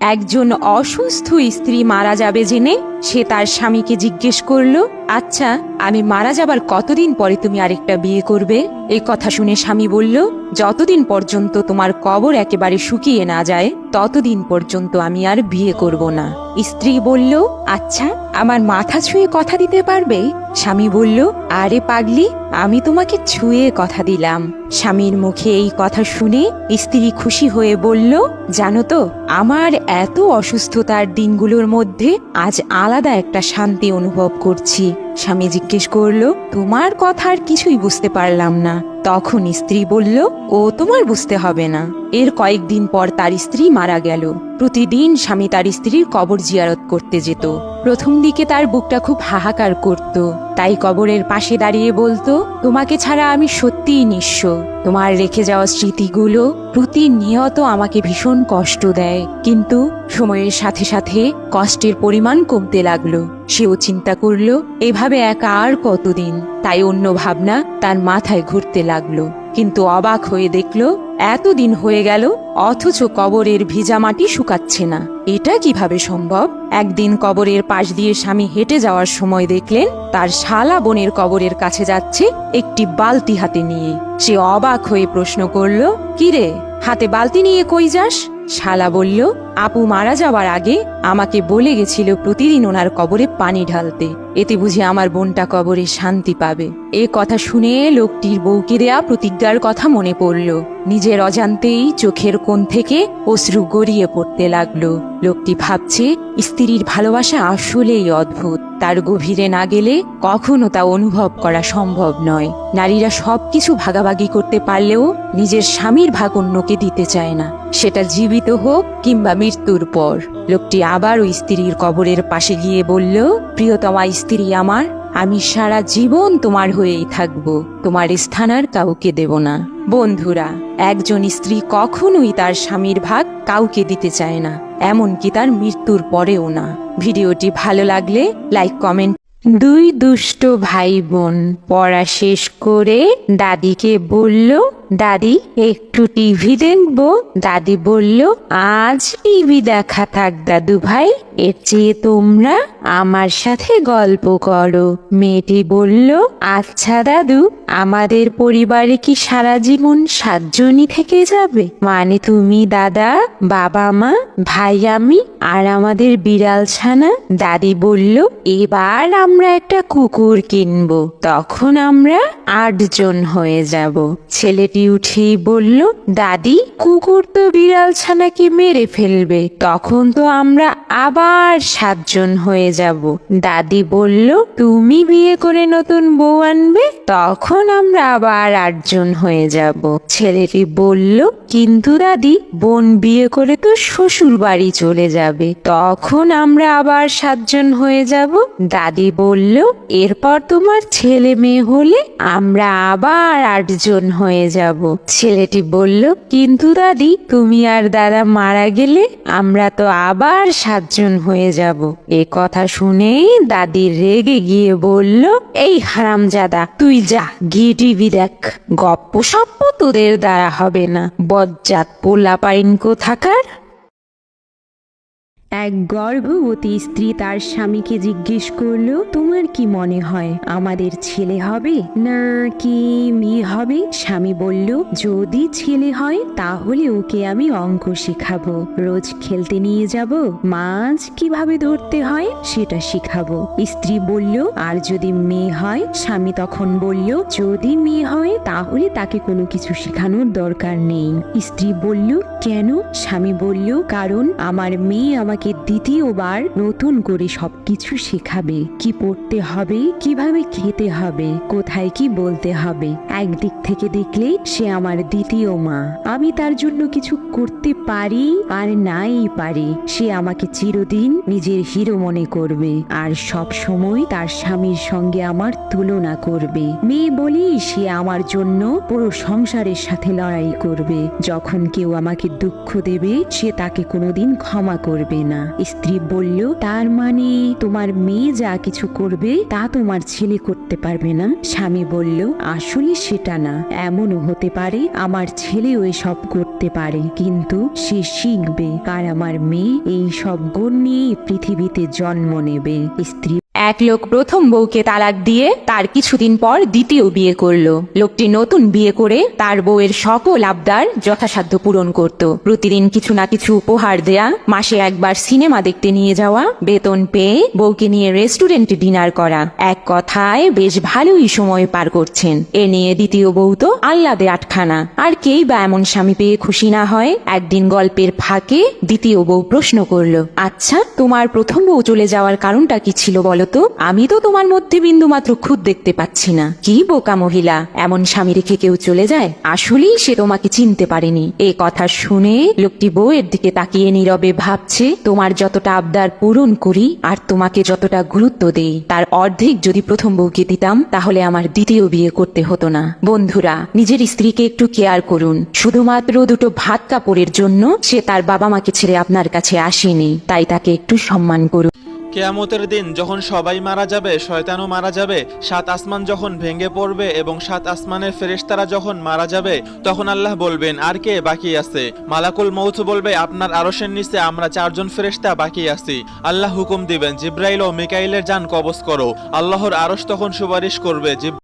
একজন অসুস্থ স্ত্রী মারা যাবে জেনে সে তার স্বামীকে জিজ্ঞেস করল আচ্ছা আমি মারা যাবার কতদিন পরে তুমি আরেকটা বিয়ে করবে? এই কথা শুনে স্বামী বলল, যতদিন পর্যন্ত তোমার কবর একেবারে শুকিয়ে না যায়, ততদিন পর্যন্ত আমি আর বিয়ে করব না। স্ত্রী বলল আচ্ছা আমার মাথা ছুঁয়ে কথা দিতে পারবে? স্বামী বলল, আরে পাগলি, আমি তোমাকে ছুঁয়ে কথা দিলাম। স্বামীর মুখে এই কথা শুনে স্ত্রী খুশি হয়ে বলল, জানো তো, আমার এত অসুস্থতার দিনগুলোর মধ্যে আজ আলাদা একটা শান্তি অনুভব করছি। স্বামী জিজ্ঞেস করল তোমার কথা আর কিছুই বুঝতে পারলাম না। তখন স্ত্রী বলল, ও, তোমার বুঝতে হবে না। এর কয়েকদিন পর তার স্ত্রী মারা গেল। প্রতিদিন স্বামী তার স্ত্রীর কবর জিয়ারত করতে যেত। প্রথম দিকে তার বুকটা খুব হাহাকার করত। তাই কবরের পাশে দাঁড়িয়ে বলতো, তোমাকে ছাড়া আমি সত্যিই নিঃস্ব। তোমার রেখে যাওয়া স্মৃতিগুলো প্রতিনিয়ত আমাকে ভীষণ কষ্ট দেয়। কিন্তু সময়ের সাথে সাথে কষ্টের পরিমাণ কমতে লাগল। সেও চিন্তা করল, এভাবে একা আর কতদিন? তাই অন্য ভাবনা তার মাথায় ঘুরতে লাগল। কিন্তু অবাক হয়ে দেখল, এতদিন হয়ে গেল, অথচ কবরের ভিজা মাটি শুকাচ্ছে না। এটা কীভাবে সম্ভব? একদিন কবরের পাশ দিয়ে স্বামী হেঁটে যাওয়ার সময় দেখলেন, তার শালা বোনের কবরের কাছে যাচ্ছে একটি বালতি হাতে নিয়ে। সে অবাক হয়ে প্রশ্ন করল, কিরে, হাতে বালতি নিয়ে কই যাস? শালা বলল, আপু মারা যাওয়ার আগে আমাকে বলে গেছিল প্রতিদিন ওনার কবরে পানি ঢালতে। এতে বুঝি আমার বোনটা কবরে শান্তি পাবে। এ কথা শুনে লোকটির বউকে দেয়া প্রতিজ্ঞার কথা মনে পড়ল। নিজের অজান্তেই চোখের কোণ থেকে অশ্রু গড়িয়ে পড়তে লাগল। লোকটি ভাবছে, স্ত্রীর ভালোবাসা আসলেই অদ্ভুত। তার গভীরে না গেলে কখনো তা অনুভব করা সম্ভব নয়। নারীরা সবকিছু ভাগাভাগি করতে পারলেও নিজের স্বামীর ভাগ অন্যকে দিতে চায় না। সেটা জীবিত হোক কিংবা মৃত্যুর পর। লোকটি আবার ওই স্ত্রীর কবরের পাশে গিয়ে বলল, প্রিয়তমা স্ত্রী আমার, আমি সারা জীবন তোমার হয়েই থাকব, তোমার স্থান আর কাউকে দেব না। বন্ধুরা, একজন স্ত্রী কখনোই তার স্বামীর ভাগ কাউকে দিতে চায় না, এমনকি তার মৃত্যুর পরেও না। ভিডিওটি ভালো লাগলে লাইক, কমেন্ট। দুই দুষ্ট ভাই বোন, পড়া শেষ করে দাদিকে বলল দাদি, একটু টিভি দেখব। দাদি বলল, আজ টিভি দেখা থাক দাদু ভাই, এর চেয়ে তোমরা আমার সাথে গল্প করো। মেয়েটি বলল আচ্ছা দাদু, আমাদের পরিবারে কি সারা জীবন সাতজনই থেকে যাবে? মানে তুমি দাদা, বাবা মা, ভাই আমি আর আমাদের বিড়াল ছানা? দাদি বলল, এবার আমরা একটা কুকুর কিনবো। তখন আমরা আটজন হয়ে যাব। ছেলেটি উঠেই বলল, দাদি, কুকুর তো বিড়াল ছানাকে মেরে ফেলবে, তখন তো আমরা আবার সাতজন হয়ে যাব। দাদি বলল, তুমি বিয়ে করে নতুন বউ আনবে, তখন আমরা আবার আটজন হয়ে যাব। ছেলেটি বলল, কিন্তু দাদি, বোন বিয়ে করে তো শ্বশুর বাড়ি চলে যাবে, তখন আমরা আবার সাতজন হয়ে যাব। দাদি বলল, এরপর তোমার ছেলে মেয়ে হলে আমরা আবার আটজন হয়ে যাব। ছেলেটি বলল, কিন্তু দাদি, তুমি আর দাদা মারা গেলে আমরা তো আবার সাতজন হয়ে যাব। এ কথা শুনেই দাদি রেগে গিয়ে বলল, এই হারামজাদা, তুই যা, গিয়ে টিভি দেখ। গপ্প সপ্প তোদের দ্বারা হবে না। বজ্জাত পোলা পাইন কোথাকার? এক গর্ভবতী স্ত্রী তার স্বামীকে জিজ্ঞেস করল, তোমার কি মনে হয় আমাদের ছেলে হবে না কি মেয়ে হবে? স্বামী বলল, যদি ছেলে হয়, তাহলে ওকে আমি অঙ্ক শেখাবো। রোজ খেলতে নিয়ে যাব, মাছ কীভাবে ধরতে হয় সেটা শিখাবো। স্ত্রী বলল, আর যদি মেয়ে হয়? স্বামী তখন বলল, যদি মেয়ে হয়, তাহলে তাকে কোনো কিছু শেখানোর দরকার নেই। স্ত্রী বলল, কেন? স্বামী বলল, কারণ আমার মেয়ে আমাকে দ্বিতীয়বার নতুন করে সবকিছু শেখাবে। কি পড়তে হবে, কীভাবে খেতে হবে, কোথায় কি বলতে হবে, একদিক থেকে দেখলে সে আমার দ্বিতীয় মা। আমি তার জন্য কিছু করতে পারি আর নাই পারি। সে আমাকে চিরদিন নিজের হিরো মনে করবে আর সব সময় তার স্বামীর সঙ্গে আমার তুলনা করবে। মেয়ে বলি সে আমার জন্য পুরো সংসারের সাথে লড়াই করবে। যখন কেউ আমাকে দুঃখ দেবে, সে তাকে কোনোদিন ক্ষমা করবে না। স্ত্রী বলল, তার মানে তোমার মেয়ে যা কিছু করবে, তা তোমার ছেলে করতে পারবে না? স্বামী বলল, আসলে সেটা না। এমনও হতে পারে, আমার ছেলেও সব করতে পারে। কিন্তু সে শিখবে কার আমার মেয়ে এই সব গুণ নিয়েই পৃথিবীতে জন্ম নেবে। স্ত্রী এক লোক প্রথম বউকে তালাক দিয়ে তার কিছুদিন পর দ্বিতীয় বিয়ে করল। লোকটি নতুন বিয়ে করে তার বউয়ের সকল আবদার যথাসাধ্য পূরণ করত। প্রতিদিন কিছু না কিছু উপহার দেয়া, মাসে একবার সিনেমা দেখতে নিয়ে যাওয়া, বেতন পেয়ে বউকে নিয়ে রেস্টুরেন্টে ডিনার করা। এক কথায়, বেশ ভালোই সময় পার করছেন। এ নিয়ে দ্বিতীয় বউ তো আহ্লাদে আটখানা। আর কেই বা এমন স্বামী পেয়ে খুশি না হয়, একদিন গল্পের ফাঁকে দ্বিতীয় বউ প্রশ্ন করল আচ্ছা তোমার প্রথম বউ চলে যাওয়ার কারণটা কি ছিল বলো তো আমি তো তোমার মধ্যে বিন্দু মাত্র খুদ দেখতে পাচ্ছি না। কি বোকা মহিলা, এমন স্বামী রেখে কেউ চলে যায়? আসলেই সে তোমাকে চিনতে পারেনি। এ কথা শুনে লোকটি বউয়ের দিকে তাকিয়ে নীরবে ভাবছে, তোমার যতটা আবদার পূরণ করি আর তোমাকে যতটা গুরুত্ব দেই, তার অর্ধেক যদি প্রথম বউকে দিতাম, তাহলে আমার দ্বিতীয় বিয়ে করতে হতো না। বন্ধুরা, নিজের স্ত্রীকে একটু কেয়ার করুন। শুধুমাত্র দুটো ভাত কাপড়ের জন্য সে তার বাবা মাকে ছেড়ে আপনার কাছে আসেনি, তাই তাকে একটু সম্মান করুন। কেয়ামতের দিন যখন সবাই মারা যাবে, শয়তানও মারা যাবে, সাত আসমান যখন ভেঙে পড়বে এবং সাত আসমানের ফেরেশতারা যখন মারা যাবে, তখন আল্লাহ বলবেন, আর কে বাকি আছে? মালাকুল মৌত বলবে, আপনার আরসের নিচে আমরা চারজন ফেরেশতা বাকি আছি। আল্লাহ হুকুম দিবেন, জিব্রাইল ও মিকাইলের যান কবজ করো। আল্লাহর আরস তখন সুপারিশ করবে